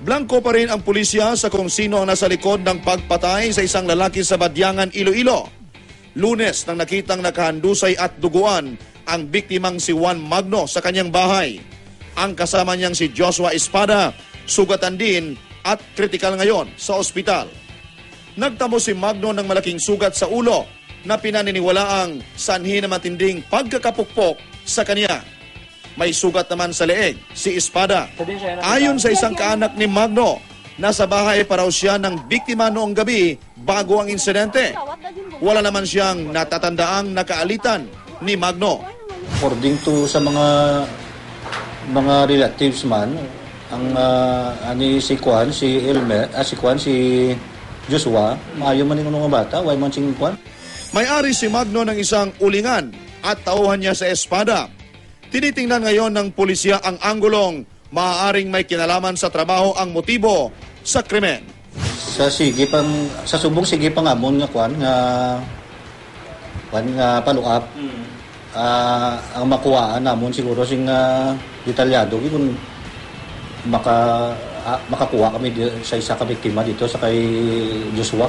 Blanco pa rin ang pulisya sa kung sino ang nasa likod ng pagpatay sa isang lalaki sa Badyangan, Iloilo. Lunes nang nakitang nakahandusay at duguan ang biktimang si Juan Magno sa kanyang bahay. Ang kasama niyang si Joshua Espada, sugatan din at kritikal ngayon sa ospital. Nagtamo si Magno ng malaking sugat sa ulo na pinaniniwalaang sanhi na matinding pagkakapukpok sa kanya. May sugat naman sa leeg, si Espada. Ayon sa isang kaanak ni Magno, nasa bahay pa raw siya ng biktima noong gabi bago ang insidente. Wala naman siyang natatandaang nakaalitan ni Magno. According to sa mga mga relatives man, ang ah, ani si Kwan, si Elmer, ah, si Kwan, si Joshua, maayo man yung mga bata, why man sing Kwan? May-ari si Magno ng isang ulingan at tauhan niya sa espada. Tinitingnan ngayon ng pulisya ang anggulong maaaring may kinalaman sa trabaho ang motibo sa krimen. Sa sige pang sa subong sige pang amon nga Kwan nga Kwan nga paluap. Ah, ang makuhaan namon siguro sing ah, detalyado kung maka ah, makakuha kami sa isa ka biktima dito sa kay Joshua.